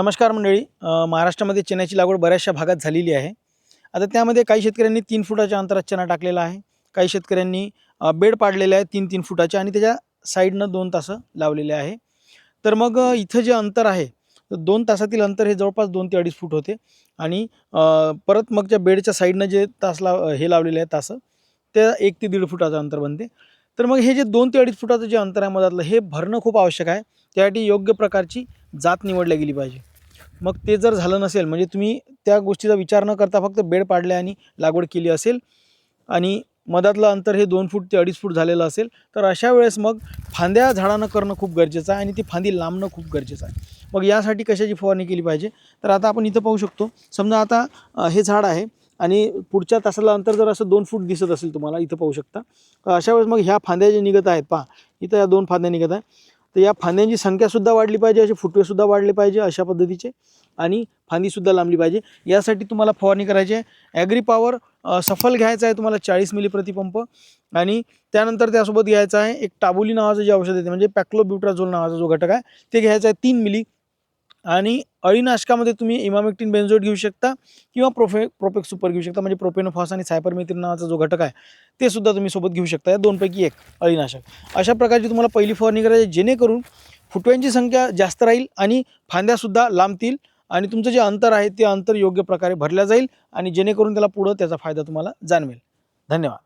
नमस्कार मंडळी. महाराष्ट्रामध्ये चण्याची लागवड बऱ्याचशा भागात झालेली आहे. आता त्यामध्ये काही शेतकऱ्यांनी तीन फुटाच्या अंतरात चणा टाकलेला आहे. काही शेतकऱ्यांनी बेड पाडलेले आहे तीन तीन फुटाचे आणि त्याच्या साईडनं दोन तासं लावलेले आहे. तर मग इथं जे अंतर आहे तर दोन तासातील अंतर हे जवळपास दोन ते अडीच फूट होते. आणि परत मग त्या बेडच्या साईडनं जे तास लाव हे लावलेले आहे तासं ते एक ते दीड फुटाचं अंतर बनते. तर मग हे जे दोन ते अडीच फुटाचं जे अंतर आहे मधातलं हे भरणं खूप आवश्यक आहे. त्यासाठी योग्य प्रकारची जात निवडली गेली पाहिजे. मग ते जर झालं नसेल म्हणजे तुम्ही त्या गोष्टीचा विचार न करता फक्त बेड पाडले आणि लागवड केली असेल आणि मधातलं अंतर हे दोन फूट ते अडीच फूट झालेलं असेल तर अशा वेळेस मग फांद्या झाडानं करणं खूप गरजेचं आहे आणि ती फांदी लांबणं खूप गरजेचं आहे. मग यासाठी कशाची फवारणी केली पाहिजे? तर आता आपण इथं पाहू शकतो समजा आता हे झाड आहे आणि पुढच्या तासाला अंतर जर असं दोन फूट दिसत असेल तुम्हाला इथं पाहू शकता तर अशा वेळेस मग ह्या फांद्या जे निघत आहेत पहा इथं या दोन फांद्या निघत आहे तर या फांद्यांची संख्यासुद्धा वाढली पाहिजे असे फुटवेसुद्धा वाढले पाहिजे अशा पद्धतीचे. आणि फांदीसुद्धा लांबली पाहिजे. यासाठी तुम्हाला फवारणी करायची आहे. ॲग्री पॉवर सफल घ्यायचं आहे तुम्हाला चाळीस मिली प्रतिपंप आणि त्यानंतर त्यासोबत घ्यायचं आहे एक टाबुली नावाचं जे औषध येते म्हणजे पॅक्लोब्युट्राझोल नावाचा जो घटक आहे ते घ्यायचं आहे तीन मिली आणि अळीनाशकामध्ये तुम्ही इमामेक्टिन बेन्झोट घेऊ शकता किंवा प्रोफे प्रोपेक सुपर घेऊ शकता. म्हणजे प्रोपेनोफॉस आणि सायपरमेथिन नावाचा जो घटक आहे ते सुद्धा तुम्ही सोबत घेऊ शकता. या दोनपैकी एक अळीनाशक अशा प्रकारची तुम्हाला पहिली फवारणी करायची जेणेकरून फुटव्यांची संख्या जास्त राहील आणि फांद्यासुद्धा लांबतील आणि तुमचं जे अंतर आहे ते अंतर योग्य प्रकारे भरल्या जाईल आणि जेणेकरून त्याला पुढं त्याचा फायदा तुम्हाला जाणवेल. धन्यवाद.